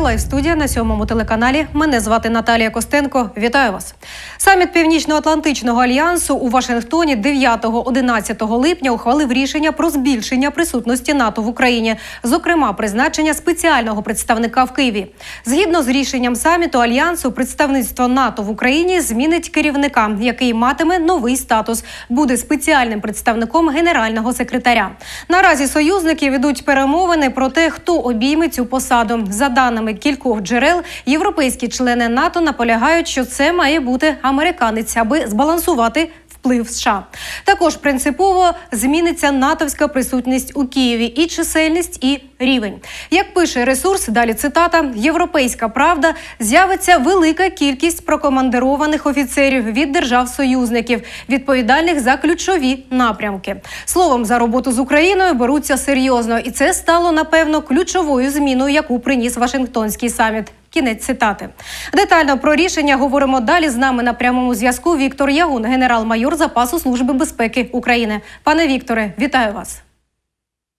лайв студія на сьомому телеканалі. Мене звати Наталія Костенко. Вітаю вас. Саміт Північно-Атлантичного альянсу у Вашингтоні 9-11 липня ухвалив рішення про збільшення присутності НАТО в Україні, зокрема, призначення спеціального представника в Києві. Згідно з рішенням саміту альянсу, представництво НАТО в Україні змінить керівника, який матиме новий статус, буде спеціальним представником генерального секретаря. Наразі союзники ведуть перемовини про те, хто обійме цю посаду. За даними кількох джерел, європейські члени НАТО наполягають, що це має бути американець, аби збалансувати. Вплив США також принципово зміниться натовська присутність у Києві і чисельність, і рівень. Як пише ресурс, далі цитата: Європейська правда з'явиться велика кількість прокомандированих офіцерів від держав-союзників, відповідальних за ключові напрямки. Словом, за роботу з Україною беруться серйозно, і це стало напевно ключовою зміною, яку приніс Вашингтонський саміт. Кінець цитати. Детально про рішення говоримо далі. З нами на прямому зв'язку Віктор Ягун, генерал-майор запасу Служби безпеки України. Пане Вікторе, вітаю вас.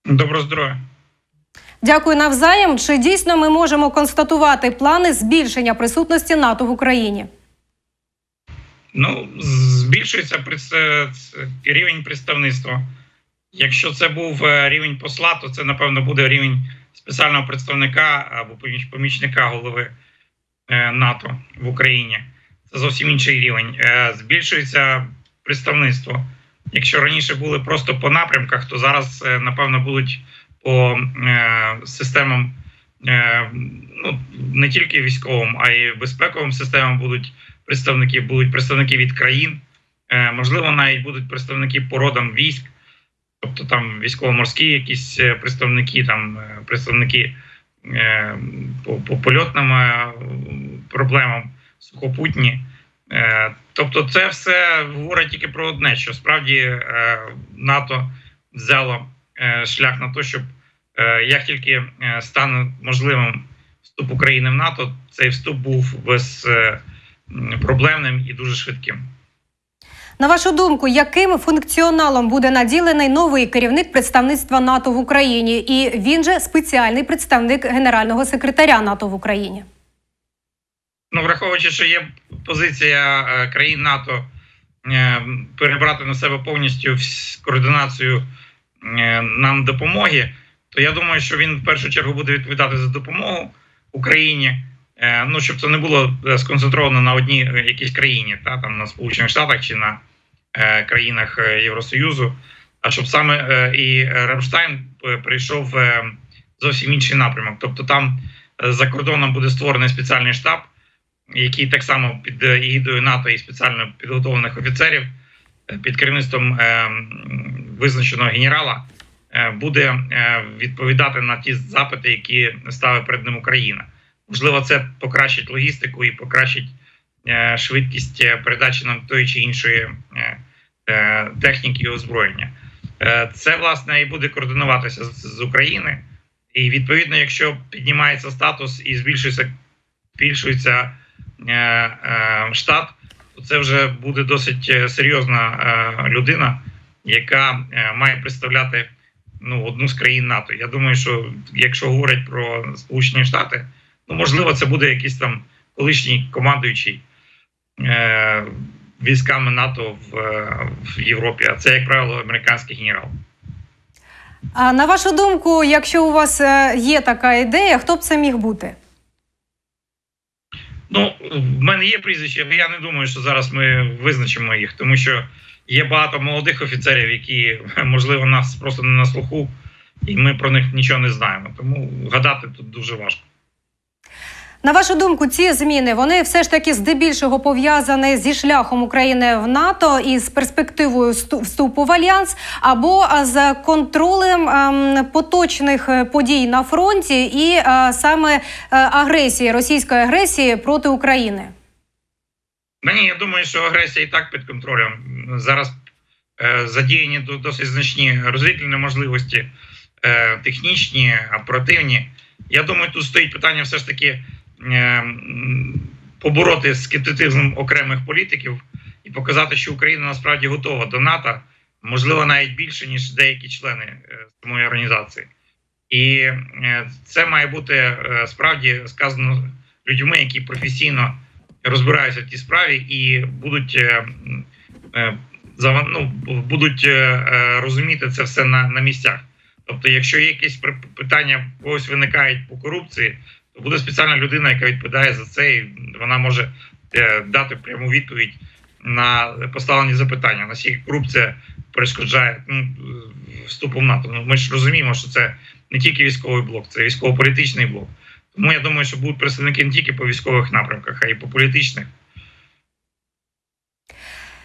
Доброго здоров'я. Дякую навзаєм. Чи дійсно ми можемо констатувати плани збільшення присутності НАТО в Україні? Ну, збільшується прис- рівень представництва. Якщо це був е, рівень посла, то це, напевно, буде рівень спеціального представника або поміч- помічника голови е, НАТО в Україні. Це зовсім інший рівень. Е, Збільшується представництво. Якщо раніше були просто по напрямках, то зараз, е, напевно, будуть по системам ну, не тільки військовим, а й безпековим системам будуть представники, будуть представники від країн, можливо, навіть будуть представники по родам військ, тобто там військово-морські якісь е, представники, там е, представники е, по, по польотним проблемам, сухопутні. Тобто, це все говорить тільки про одне: що справді НАТО взяло шлях на те, щоб як тільки стане можливим вступ України в НАТО, цей вступ був без проблемним і дуже швидким. На вашу думку, яким функціоналом буде наділений новий керівник представництва НАТО в Україні? І він же спеціальний представник генерального секретаря НАТО в Україні. Ну, враховуючи, що є позиція е, країн НАТО е, перебрати на себе повністю координацію е, нам допомоги, то я думаю, що він в першу чергу буде відповідати за допомогу Україні. Е, Ну, щоб це не було е, сконцентровано на одній е, якійсь країні, та там на Сполучених Штатах чи на країнах Євросоюзу. А щоб саме і Рамштайн прийшов е, зовсім інший напрямок.Тобто там е, за кордоном буде створений спеціальний штаб, який так само під егідою НАТО і спеціально підготовлених офіцерів під керівництвом визначеного генерала буде відповідати на ті запити, які ставить перед ним Україна. Можливо, це покращить логістику і покращить е, швидкість е, передачі нам тої чи іншої е, е, техніки і озброєння. Е, Це власне і буде координуватися з, з України. І відповідно, якщо піднімається статус і збільшується, збільшується е, е, штат, то це вже буде досить е, серйозна е, людина, яка е, має представляти ну, одну з країн НАТО. Я думаю, що якщо говорять про Сполучені Штати, ну можливо, це буде якийсь там колишній командуючий е, військами НАТО в, е, в Європі. А це, як правило, американський генерал. А на вашу думку, якщо у вас е, є така ідея, хто б це міг бути? Ну, в мене є прізвище, але я не думаю, що зараз ми визначимо їх, тому що є багато молодих офіцерів, які, можливо, нас просто не на слуху, і ми про них нічого не знаємо. Тому гадати тут дуже важко. На вашу думку, ці зміни вони все ж таки здебільшого пов'язані зі шляхом України в НАТО і з перспективою вступу в альянс, або з контролем ем, поточних е, подій на фронті і е, саме е, агресії російської агресії проти України. Ну, ні, я думаю, що агресія і так під контролем. Зараз е, задіяні до- досить значні розвідувальні можливості, е, технічні, оперативні. Я думаю, тут стоїть питання все ж таки е, побороти скептицизм окремих політиків і показати, що Україна насправді готова до НАТО, можливо, навіть більше, ніж деякі члени е, самої організації. І е, це має бути е, справді сказано людьми, які професійно розбираються в тій справі і будуть е, ну, будуть розуміти це все на, на місцях. Тобто, якщо є якісь питання когось виникають по корупції, то буде спеціальна людина, яка відповідає за це, і вона може е, дати пряму відповідь на поставлені запитання. Наскільки корупція перешкоджає ну, вступу в НАТО? Ну, ми ж розуміємо, що це не тільки військовий блок, це військово-політичний блок. Тому я думаю, що будуть представники не тільки по військових напрямках, а й по політичних.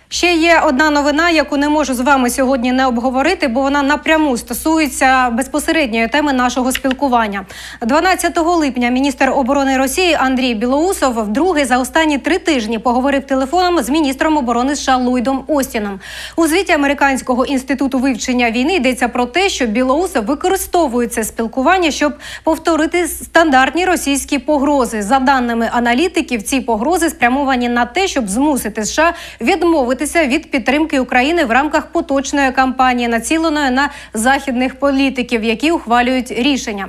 Ще є одна новина, яку не можу з вами сьогодні не обговорити, бо вона напряму стосується безпосередньої теми нашого спілкування. 12 липня міністр оборони Росії Андрій Білоусов вдруге за останні три тижні поговорив телефоном з міністром оборони США Ллойдом Остіном. У звіті американського інституту вивчення війни йдеться про те, що Білоусов використовує це спілкування, щоб повторити стандартні російські погрози. За даними аналітиків, ці погрози спрямовані на те, щоб змусити США відмовитися від підтримки України в рамках поточної кампанії, націленої на західних політиків, які ухвалюють рішення.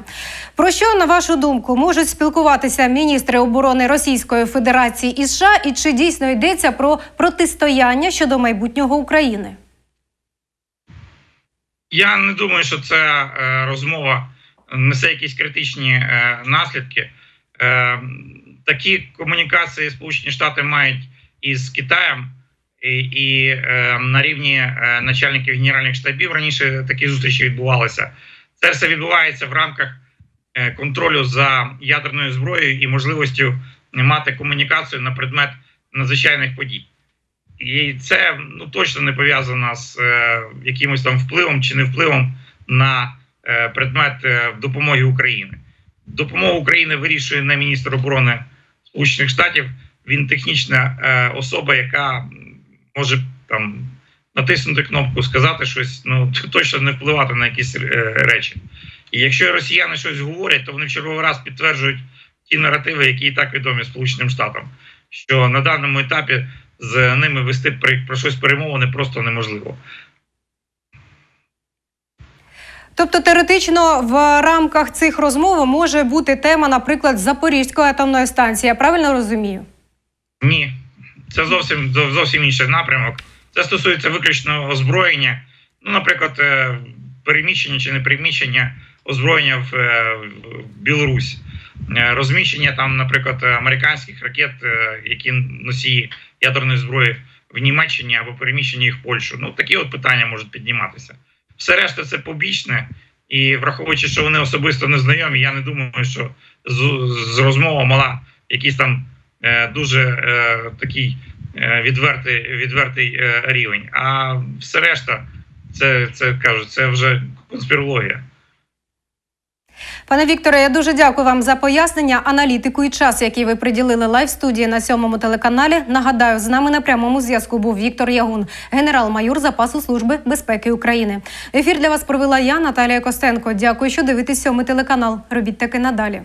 Про що на вашу думку можуть спілкуватися міністри оборони Російської Федерації і США, і чи дійсно йдеться про протистояння щодо майбутнього України? Я не думаю, що ця е, розмова несе якісь критичні е, наслідки. Е, такі комунікації Сполучені Штати мають із Китаєм і, е, на рівні е, начальників генеральних штабів раніше такі зустрічі відбувалися. Це все відбувається в рамках е, контролю за ядерною зброєю і можливістю мати комунікацію на предмет надзвичайних подій. І це ну точно не пов'язано з е, якимось там впливом чи не впливом на е, предмет е, допомоги України. Допомогу України вирішує не міністр оборони Сполучених Штатів. Він технічна е, особа, яка може там натиснути кнопку, сказати щось, ну точно не впливати на якісь е, речі. І якщо росіяни щось говорять, то вони в черговий раз підтверджують ті наративи, які і так відомі Сполученим Штатам, що на даному етапі з ними вести про щось перемовини просто неможливо. Тобто теоретично в рамках цих розмов може бути тема, наприклад, Запорізької атомної станції. Я правильно розумію? Ні, це зовсім зо- зовсім інший напрямок. Це стосується виключно озброєння. Ну, наприклад, е, переміщення чи не переміщення озброєння в, е, Білорусь, Е, розміщення там, наприклад, американських ракет, які носії ядерної зброї в Німеччині або переміщення їх в Польщу. Ну такі от питання можуть підніматися. Все решта це побічне, і враховуючи, що вони особисто не знайомі, я не думаю, що з, з розмова мала якийсь там дуже е, такий е, відвертий, відвертий е, рівень. А все решта, це, це кажу, це вже конспірологія. Пане Вікторе, я дуже дякую вам за пояснення, аналітику і час, який ви приділили лайв студії на сьомому телеканалі. Нагадаю, з нами на прямому зв'язку був Віктор Ягун, генерал-майор запасу служби безпеки України. Ефір для вас провела я, Наталія Костенко. Дякую, що дивитесь сьомий телеканал. Робіть таки надалі.